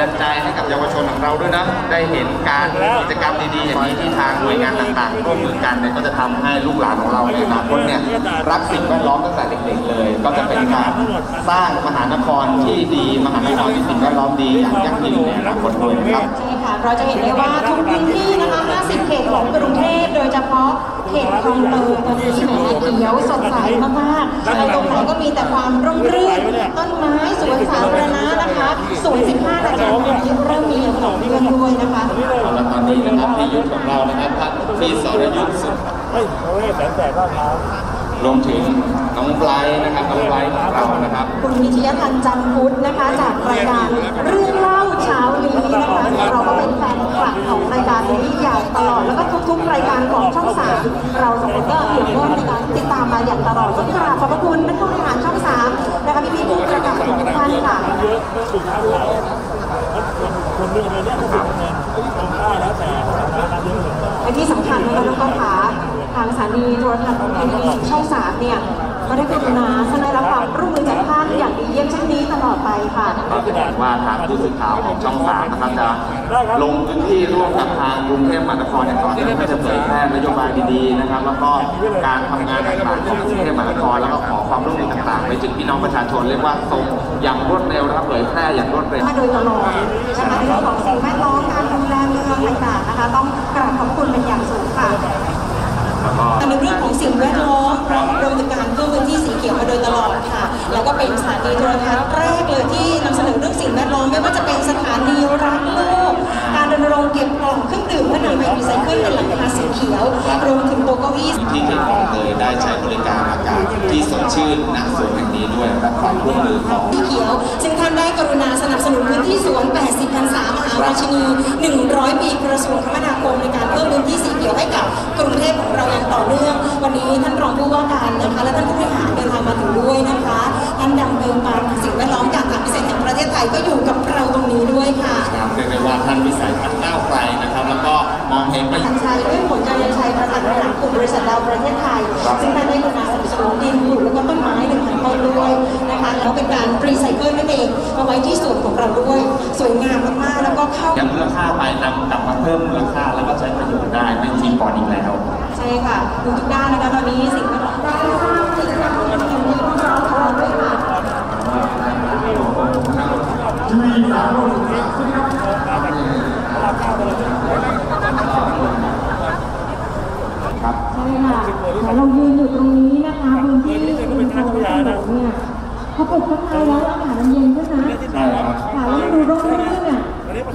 ดาลใจให้กับเยาวชนของเราด้วยนะได้เห็นการกิจกรรมดีๆอย่างนี้ที่ทางหน่วยงานต่างๆร่วมมือกันเนี่ยก็จะทำให้ลูกหลานของเราในอนาคตเนี่ยรักสิ่งแวดล้อมตั้งแต่เด็กๆเลย ก็จะเป็นการสร้างมหานครที่ดีมหานครที่สิ่งแวดล้อมดีอย่างยั่งยืนในอนาคตด้วยนะครับใช่ค่ะเราจะเห็นได้ว่าทุกพื้นที่นะคะ 50 เขตของกรุงเทพโดยเฉพาะเขตคลองเตยตอนนี้แหมเขียวสดใสมากๆตรงไหนก็มีแต่ความร่มรื่นต้น ด้วยนะคะเอาละตอนนี้นะครับที่ยุทธของเรานะครับท่านพี่สรยุทธ์สุดเฮ้ยโอ้ยแสนแสบมากครับรวมถึงน้องไบรท์นะครับน้องไบรท์ของเรานะครับคุณวิทยาทันจันทร์พุทธนะคะ จากรายการเรื่องเล่าเช้านี้นะคะเราก็เป็นแฟนคลับของรายการนี้อย่างตลอดแล้วก็ทุกๆรายการของช่องสามเราสองคนก็เกี่ยวข้องในการติดตามมาอย่างตลอดก็กราบขอบพระคุณท่านผู้บริหารช่องสามนะคะพี่พี่ๆผู้ประกาศทุกท่านค่ะ เยอะเรื่องสุดท้ายแล้วคนเรื่องอะไรเนี่ยก็เป็นเงินทำได้แล้วแต่ทำเยอะเลย และที่สำคัญนะคะน้องก๊อฟขาทางสถานีโทรทัศน์ของทีวีช่องสามเนี่ย ก็ได้กรุณาแสดงรับความร่วมมือจากท่านอย่างดีเยี่ยมเช่นนี้ตลอดไปค่ะก็แสดงว่าทางผู้สื่อข่าวของช่องสามนะครับจะลงพื้นที่ร่วมกับทางกรุงเทพมหานครอย่างต่อเนื่องเพื่อจะเผยแพร่นโยบายดีๆนะครับ แล้วก็การทำงานต่างๆของกรุงเทพมหานครแล้วก็ขอความร่วมมือต่างๆ ไปถึงพี่น้องประชาชนเรียกว่าส่งอย่างรวดเร็วนะครับเผยแพร่อย่างรวดเร็วมาโดยตลอดนะคะในเรื่องของสิ่งแวดล้อมการดูแลเมืองต่างๆนะคะ ต้องกราบขอบคุณเป็นอย่างสูงค่ะ แล้วก็ในเรื่องของสิ่งแวดล้อมโดยการเพิ่มพื้นที่สีเขียวมาโดยตลอดค่ะ แล้วก็เป็นสถานีโทรทัศน์แรกเลยที่นำเสนอเรื่องสิ่งแวดล้อมไม่ว่าจะเป็นสถานีรักโลก การรณรงค์เก็บกล่องเครื่องดื่มเพื่อนำไปรีไซเคิลเป็นหลังคาสีเขียวรวมถึงโต๊ะเก้าอี้ที่เขตคลองเตยได้ใช้บริการอากาศที่สดชื่นณสวนแห่งนี้ด้วยและความร่วมมือของ สีเขียว ซึ่งท่านได้กรุณาสนับสนุนพื้นที่สวน 80พรรษามหา ราชินี 100 ปีกระทรวงคมนาคมในการเพิ่มพื้นที่สีเขียวให้กับกรุงเทพของเราอย่างต่อเนื่อง วันนี้ท่านรองผู้ว่าการนะคะ และท่านผู้บริหารเดินทางมาถึงด้วยนะคะท่านดำเนินการสิ่งแวดล้อมจากทางพิเศษแห่งประเทศไทยก็อยู่กับเราตรงนี้ด้วยค่ะเรียกได้ว่าท่านวิสัยทัศน์ก้าวไกลนะ ครับแล้วก็มองเห็นประโยชน์ทันชัยด้วยผลการยันชัยประธานบริหารกลุ่มบริษัทดาวประเทศไทย ซึ่งท่านได้กรุณาสนับสนุนดินปลูกแล้วก็ต้นไม้หนึ่งพันต้นด้วยนะคะแล้วเป็นการรีไซเคิลนั่นเองมาไว้ที่สวนของเราด้วย สวยงามมากๆแล้วก็เข้ายังมูลค่าไปนำกลับมาเพิ่มมูลค่าแล้วก็ใช้ประโยชน์ได้ไม่ทิ้งปอนอีกแล้ว ใช่ค่ะดูทุกด้านนะคะตอนนี้สิ่งแวดล้อมได้สร้างกิจกรรมดีๆมีพร้อมพร้อมด้วยค่ะครับใช่ค่ะแต่เรายืนอยู่ตรงนี้นะคะพื้นที่เป็นโซนถนนเนี่ยพอเปิดข้างในแล้วอากาศมันเย็นขึ้นนะใช่ครับค่ะแล้วมันดูร่มรื่นอะ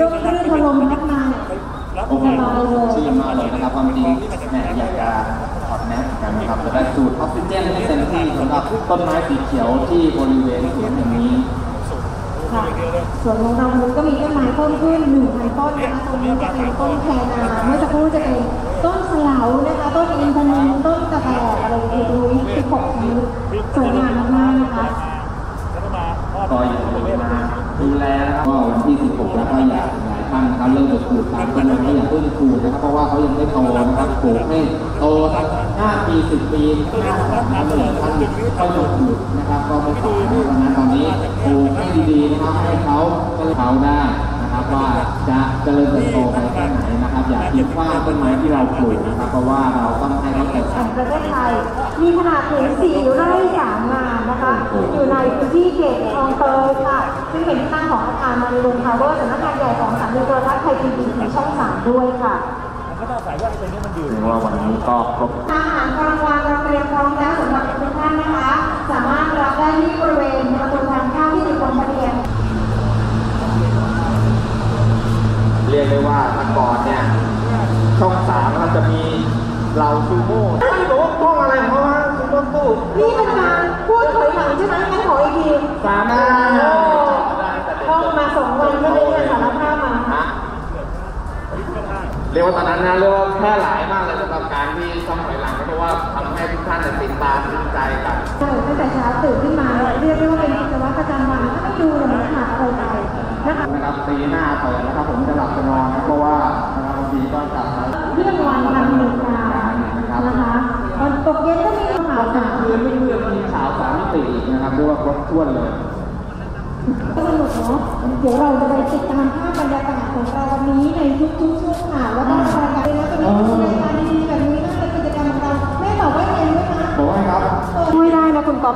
ร่มรื่นพอลมพัดมาเนี่ยสบายเลยชื่นมากเลยนะครับความจริงแหมอยากจะถอดแมสกันนะครับจะได้สูดออกซิเจนให้เต็มที่สำหรับต้นไม้สีเขียวที่บริเวณสวนแห่งนี้ค่ะส่วนของเรามันก็มีต้นไม้เพิ่มขึ้น1,000ต้นนะคะตรงนี้จะเป็นต้นแคนาเมื่อสักครู่จะเป็น ต้นสลาวนะคะต้นอินทนิลต้นกระแตอะไรอยู่ตรงนี้16นิ้วสวยงามมากๆนะคะแล้วก็มาก็อย่าลืมมาดูแลนะครับก็วันที่ 16 แล้วก็อยากหลายท่านนะครับเริ่มจะปลูกตามต้นไม้อย่าเพิ่งปลูกนะครับเพราะว่าเขายังไม่โตนะครับปลูกให้โตสัก5ปี 10 ปี5นะครับท่านเขาจะปลูกนะครับก็ไม่ขอนะครับวันนะตอนนี้ปลูกให้ดีๆนะครับให้เขาเขาได้นะครับว่าจะเจริญเติบโตไปแค่ไหน อย่าทิ้งขว้างต้นไม้ที่เราปลูกนะครับ เพราะว่าเราต้องให้เขาเติบโตแห่งประเทศไทย มีขนาดถึง4ไร่3งานนะคะ อยู่ในพื้นที่เขตคลองเตยค่ะ ซึ่งเป็นที่ตั้งของอาคารมาริลงทาวเวอร์สำนักงานใหญ่ของสถานีโทรทัศน์ไทยทีวีสีช่อง 3 ด้วยค่ะมันก็ต้องอาศัยว่าตรงนี้มันอยู่ถือว่าวันนี้ก็ครบอาหารกลางวันเราเตรียมพร้อมแล้วสำหรับทุกท่านนะคะ สามารถรับได้ที่บริเวณประตูทางเข้าที่ติดลงทะเบียนเรียกได้ว่าแต่ก่อนเนี่ย ช่องสามมันจะมีเราซูโม่ไม่รู้ว่าห้องอะไรของเขาฮะซูโม่ตู้นี่เป็นการพูดถอยหลังใช่ไหมงั้นขออีกทีสามารถห้องมาสองวันไม่ได้เนี่ยสารภาพมาฮะเรียกว่าตอนนั้นนะเรียกว่าแพร่หลายมากเลยสำหรับการที่ช่องถอยหลังเพราะว่าทำให้ทุกท่านเนี่ยติดตามติดใจกันตั้งแต่เช้าตื่นขึ้นมาเรียกได้ว่าเป็นกิจวัตรประจำวันก็ต้องดูเลยนะขาดอะไรไปนะคะนะครับตีหน้าเปิดนะครับผมจะหลับจะนอนนะเพราะว่านะครับบางทีก็กลั เที่ยงวันวันหนึ่งการนะคะตอนตกเย็นก็มีข่าวกลางคืนไม่เลือกมีข่าวสามมิตินะครับเรียกว่าครบถ้วนเลยก็สนุกเนาะเดี๋ยวเราจะไปติดตามภาพบรรยากาศของเราวันนี้ในทุกๆช่วงข่าวแล้วก็รายการเลยนะจะมี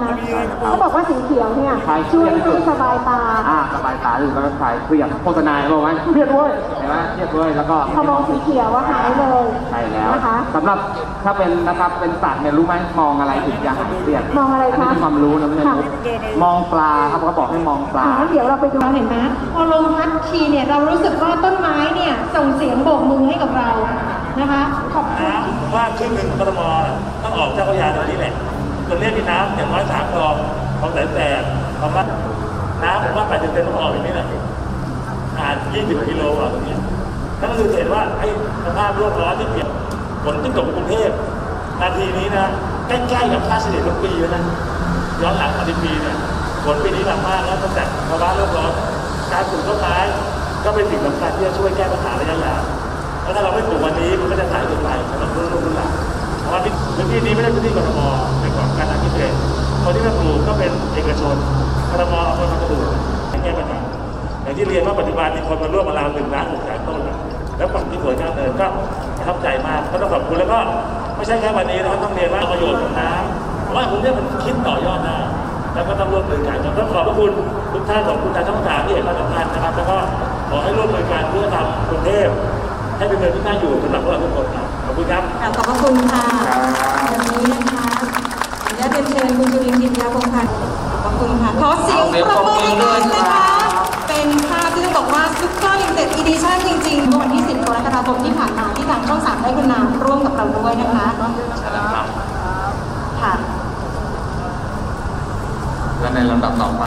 ได้นะคุณก๊อฟนะเขาบอกว่าสีเขียวเนี่ยใช่ช่วยให้สบายตา อ่าสบายตาหรือแล้วก็คลายเครียดโฆษณาบอกว่าเครียดด้วยเห็นไหมเครียดด้วยแล้วก็พอมองสีเขียวว่าหายเลยใช่แล้วนะคะสำหรับถ้าเป็นนะครับเป็นสัตว์เนี่ยรู้ไหมมองอะไรถึงจะหายเครียดมองอะไรคะนนี้เป็นความรู้นะไม่ใช่ค่ะมุกมองปลาครับเขาบอกให้มองปลางั้นเดี๋ยวเราไปดูเห็นไหมพอลมพัดทีเนี่ยเรารู้สึกว่าต้นไม้เนี่ยส่งเสียงโบกมือให้กับเรานะคะขอบคุณน้ำผมว่าครึ่งหนึ่งกรทมต้องออกเจ้าพระยาตรงนี้แหละ ตรงนี้มีน้ำอย่างน้อยสามคลองคลองแสนแสบคลองว่าน้ำผมว่าแปดสิบเซนต้องออกอย่างนี้แหละอ่านยี่สิบกิโลออกตรงนี้นั่นก็คือเห็นว่าไอ้สภาพโลกร้อนที่เปลี่ยนฝนที่ตกกรุงเทพนาทีนี้นะใกล้ๆกับค่าเฉลี่ยทุกปีแล้วนะย้อนหลังมาสิบปีเนี่ยฝนปีนี้หนักมากแล้วตั้งแต่ภาวะโลกร้อนการปลูกต้นไม้ก็เป็นสิ่งสำคัญที่จะช่วยแก้ปัญหาระยะยาวเพราะถ้าเราไม่ปลูกวันนี้มันก็จะหายไปสำหรับรุ่นลูกรุ่นหลาน ว่าพื้นที่นี้ไม่ได้พื้นที่กรทมเป็นของการทางพิเศษคนที่มาปลูกก็เป็นเอกชนกรทมเอาคนมาปลูกแก้ปัญหาอย่างที่เรียนว่าปัจจุบันมีคนมาร่วมมาเราหนึ่งล้านหกแสนต้นนะแล้วฝั่งที่สวยงามเนินก็ประทับใจมากก็ต้องขอบคุณแล้วก็ไม่ใช่แค่วันนี้นะครับต้องเรียนว่าประโยชน์ของน้ำว่าผมเนี่ยมันคิดต่อยอดได้แล้วก็ต้องร่วมมือกันต้องขอบพระคุณทุกท่านของคุณทาช่องสามที่เห็นความสำคัญนะครับ แล้วก็ขอให้ร่วมมือกันเพื่อทำกรุงเทพให้เป็นเมืองที่น่าอยู่สำหรับพวกเราทุกคนครับ ขอบคุณครับ ค่ะขอบพระคุณค่ะวันนี้นะคะขออนุญาตเรียนเชิญคุณจุลินทร์กิติยาพงษ์พันธ์ขอบคุณค่ะ ขอเสียงปรบมือให้ด้วยนะคะ เป็นภาพที่ต้องบอกว่าซุปเปอร์ลิมิเต็ดอีดิชั่นจริงๆเมื่อวันที่ 10กรกฎาคมที่ผ่านมาที่ทางช่องสามได้คุณนามร่วมกับเราด้วยนะคะใช่แล้วครับค่ะ และในลำดับต่อไป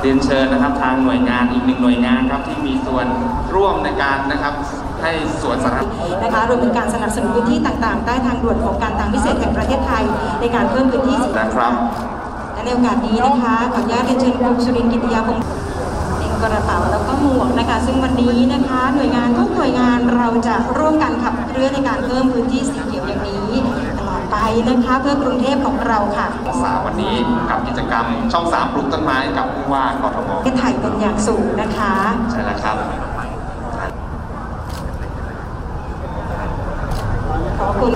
เรียนเชิญนะครับทางหน่วยงานอีกหนึ่งหน่วยงานครับที่มีส่วนร่วมในการนะครับ ให้สวนสาธารณะนะคะรวมถึงการสนับสนุนพื้นที่ต่างๆ ใต้ทางด่วนของการทางพิเศษแห่งประเทศไทย ในการเพิ่มพื้นที่สีนะครับและในโอกาสนี้นะคะขออนุญาตเรียนเชิญคุณสุรินทร์กิติยาพงศ์เป็นกระเป๋าแล้วก็หมวกนะคะ ซึ่งวันนี้นะคะ หน่วยงานทุกหน่วยงานเราจะร่วมกันขับเคลื่อนในการเพิ่มพื้นที่สีเขียวอย่างนี้ตลอดไปนะคะเพื่อกรุงเทพของเราค่ะสาวันนี้กับกิจกรรมช่องสามปลูกต้นไม้กับผู้ว่ากทมประเทศไทยเป็นอย่างสูงนะคะ ใช่แล้วครับ ขอบคุณ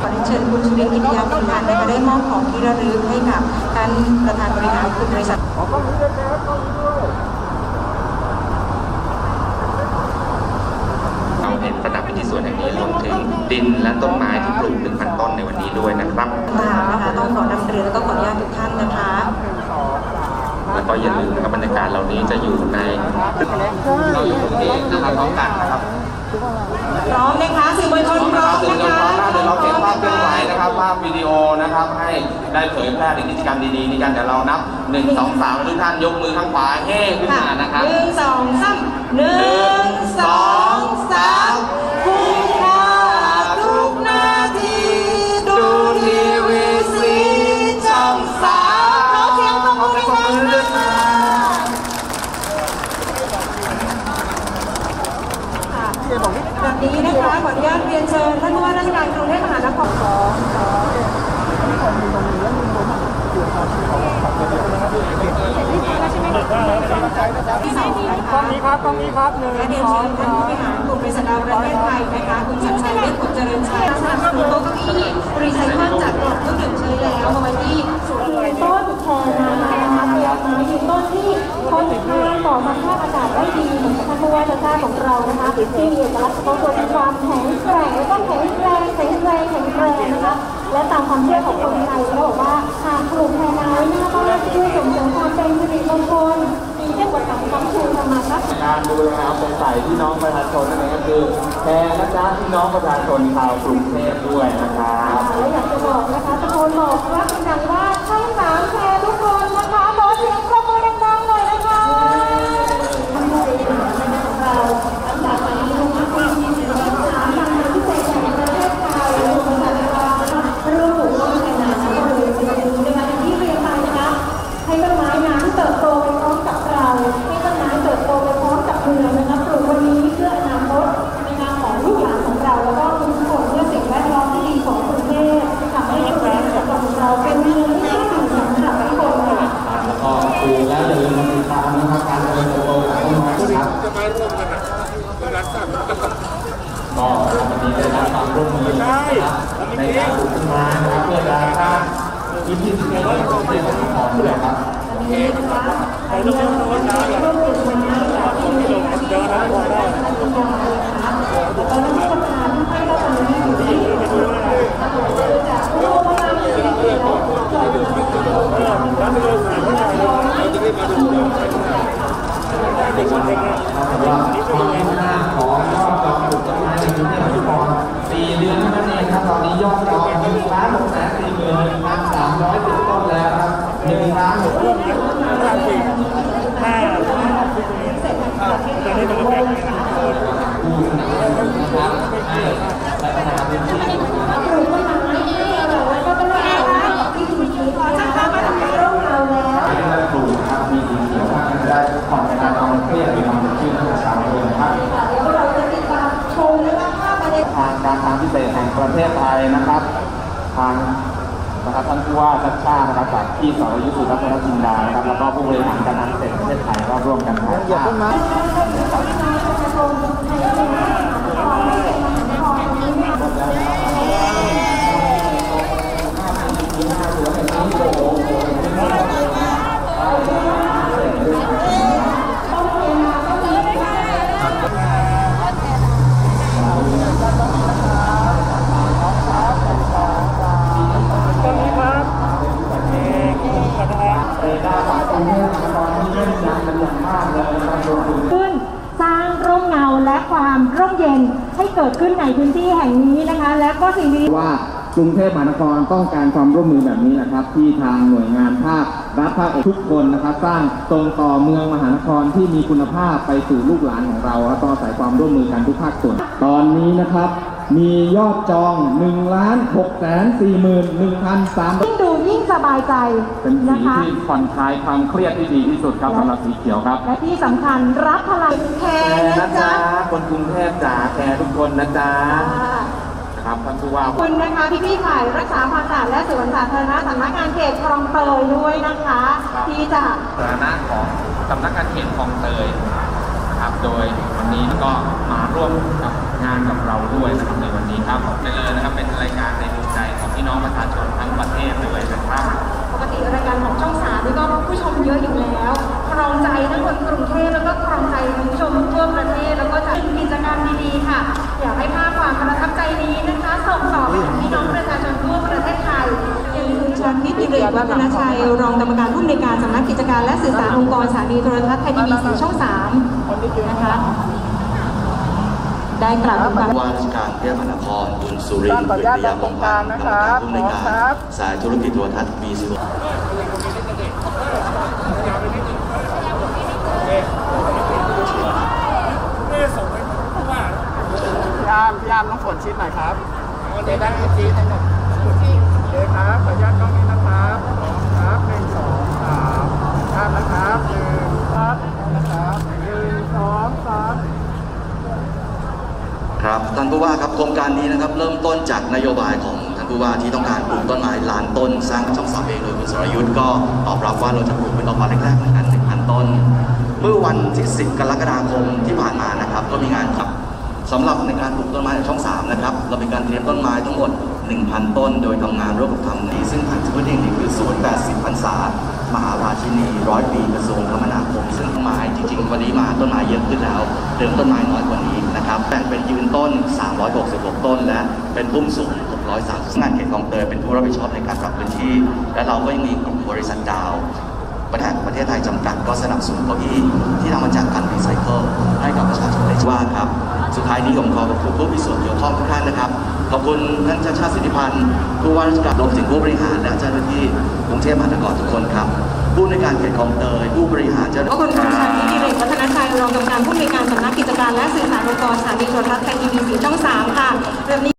ขอเรียนเชิญคุณสุรินทร์กิติยาพงศ์พันธ์นะคะได้มอบของที่ระลึกให้กับท่านประธานบริหารคุณบริษัทเราเห็นประดับพิธีสวนแห่งนี้รวมถึงดินและต้นไม้ที่ปลูก1,000ต้นในวันนี้ด้วยนะครับมานะคะต้องขอนำเรียนแล้วก็ขออนุญาตทุกท่านนะคะ แล้วก็อย่าลืมนะครับบรรยากาศเหล่านี้จะอยู่ในเราอยู่ตรงนี้นะครับพร้อมกันนะครับพร้อมนะคะสื่อมวลชนพร้อมสื่อนะมวลชนพร้อมคะนะเดี๋ยวเราเก็บภาพเคลื่อนไหวนะครับภาพวิดีโอนะครับ ให้ได้เผยแพร่ในกิจกรรมดีๆนี้กันเดี๋ยวเรานับ1 2 3แล้วทุกท่านยกมือข้างขวาเฮ้ขึ้นค่ะมานะครับหนึ่งสองสามหนึ่งสองสาม ครับตรงนี้ครับหนึ่งและเรียนสอเชิงญท่านผู้บริหารกลุ่มบริษัทดาวประเทศไทยนะคะคุณชัดชัยเวชผลเจริญชัยสนับสนุนโต๊ะเก้าอี้รีไซเคิลจากกล่องเครื่องดื่มใช้แล้วมาไว้ที่ศูนย์คือต้นแคนานะคะเปลือกไม้ยืนต้นที่ทนทานต่อสภาพอากาศได้ดีเหมือนกับท่านผู้ว่าชาชาติของเรานะคะที่มีเอกลักษณ์เฉพาะตัวมีความแข็งแกร่งแล้วก็แข็งแรงแข็งแรงแข็งแรงนะคะ และตามความเชื่อของคนไทยเขาบอกว่าหากปลูกแคนาหน้าบ้านเพื่อส่งเสริมความเป็นสิริมงคล มีเทพสังคมชูธรรมทัศน์การดูแลความโปร่งใสพี่น้องประชาชนนั่นเองก็คือแทนนะจ๊ะพี่น้องประชาชนชาวกรุงเทพด้วยนะครับและอยากจะบอกนะคะตะโกนบอกว่าเป็นดังว่าช่องสามแชร์ทุกคนนะคะรอเสียงปรบมือ ม้ร่วมกันอะแล้วรักกันก็วันนี้ได้รับความร่วมมือใช่ในการฝึกงานเพื่อการสร้างพื้นที่ที่เป็นของเป็นของผู้ใหญ่ครับโอเคเราต้องรู้ว่าน้ำเราต้องมีลมเดินน้ำพอได้แล้วเราจะได้มาดู ดินนะพอได้ว่าความคืบหน้าของยอดจองปลูกต้นไม้ในกรุงเทพมหานครสี่เดือนเท่านั้นเองครับตอนนี้ยอดจองหนึ่งล้านหกแสนสี่หมื่นหนึ่งพันสามร้อยสิบต้นแล้วครับหนึ่งล้านหกห้าห้าตอนนี้มันก็แบ่งกันผู้สนับสนุนนะครับให้พัฒนาพื้นที่ ประเทศไทยนะครับ ทางนะครับท่านผู้ว่าชัดชาตินะครับจากที่สรยุทธสุรัตนจินดานะครับแล้วก็ผู้บริหารการทางพิเศษแห่งประเทศไทยก็ร่วมกันถ่ายภาพ สิ่งดีว่ากรุงเทพมหานครต้องการความร่วมมือแบบนี้นะครับ ที่ทางหน่วยงานภาครัฐภาคเอกทุกคนนะครับ สร้างตรงต่อเมืองมหานครที่มีคุณภาพไปสู่ลูกหลานของเราและต้องอาศัยความร่วมมือกันทุกภาคส่วน ตอนนี้นะครับ มียอดจอง1ล้าน6แสน4หมื่น1,300ยิ่งดูยิ่งสบายใจเป็นสีนะคะ ที่ผ่อนคลายความเครียดที่ดีที่สุดครับสำหรับสีเขียวครับ และที่สำคัญรับพลังแคแคร์ร์นะนะจ๊ะจ๊ะคนกรุงเทพจ๋าแคร์ทุกคนนะจ๊ะ อ่า ครับท่านผู้ว่า ขอบคุณนะคะพี่พี่ๆฝ่ายรักษาความสะอาดและสวนสาธารณะสำนักงานเขตคลองเตยด้วยนะคะที่จะสาธารณะของสำนักงานเขตคลองเตยนะครับ โดยวันนี้ก็มาร่วมกับงานกับเราด้วยนะครับในวันนี้ครับผมได้เลยนะครับเป็นรายการในดวงใจของพี่น้องประชาชนทั้งประเทศเลยนะครับปกติรายการของช่องสามนี่ก็ผู้ชมเยอะอยู่แล้วครองใจทั้งคนกรุงเทพแล้วก็ครองใจคุณผู้ชม วัฒนชัย รองกรรมการผู้อำนวยการสำนักกิจการและสื่อสารองค์กรสถานีโทรทัศน์ไทยทีวีสีช่องสามนะคะได้กล่าวคำว่าราชการกรุงเทพมหานครคุณสุรินทร์ปริยามงคลกรรมการผู้อำนวยการสายธุรกิจโทรทัศน์บีซีพี่อามยามต้องกดชิดหน่อยครับโอเคได้ชิดให้หมดโอเคครับ ขออนุญาตกล้องนี้นะครับครับหนึ่งสองสามครับนะครับหนึ่งครับนะครับหนึ่งสองสาม ครับท่านผู้ว่าครับโครงการนี้นะครับ เริ่มต้นจากนโยบายของท่านผู้ว่าที่ต้องการปลูกต้นไม้ล้านต้น สร้างช่องสามเองโดยคุณสรยุทธ์ก็ตอบรับว่าเราจะปลูกเป็นดอกไม้แรกๆเหมือนกัน1,000 ต้น เมื่อวันที่ 10 กรกฎาคมที่ผ่านมานะครับ ก็มีงานครับสำหรับในการปลูกต้นไม้ในช่อง 3 นะครับ เรามีการเตรียมต้นไม้ทั้งหมด 1,000 ต้น โดยทำงานร่วมกับทำนี้ ซึ่งทางสวนเองนี่คือศูนย์80พรรษามหาราชินีร้อยปีกระทรวงคมนาคมซึ่งต้นไม้จริง ๆ วันนี้มาต้นไม้เยอะขึ้นแล้วเดิมต้นไม้น้อยกว่านี้ นะครับแบ่งเป็นยืนต้น 366 ต้น และเป็นพุ่มสูง 630งานเขตคลองเตยเป็นผู้รับผิดชอบในการปรับพื้นที่ และเราก็ยังมีกลุ่มบริษัทดาวประเทศประเทศไทยจำกัดก็สนับสนุนเก้าอี้ที่ทำมาจากการรีไซเคิลให้กับประชาชนได้ว่าครับ สุดท้ายนี้ผมขอขอบคุณผู้มีส่วนเกี่ยวข้องทุกท่านนะครับ ขอบคุณท่านชาชาติสิทธิพันธ์ผู้ว่าราชการรวมถึงผู้บริหารและเจ้าหน้าที่กรุงเทพมหานครทุกคนครับ ผู้ในการเขตคลองเตยผู้บริหารเจ้าหน้าก็คุณคุณชันนิติเรศวัฒนชัยรองกรรมการผู้ในการสำนักกิจการและสื่อสารองค์กรสถานีโทรทัศน์ไทยทีวีสีช่องสามค่ะเรื่องนี้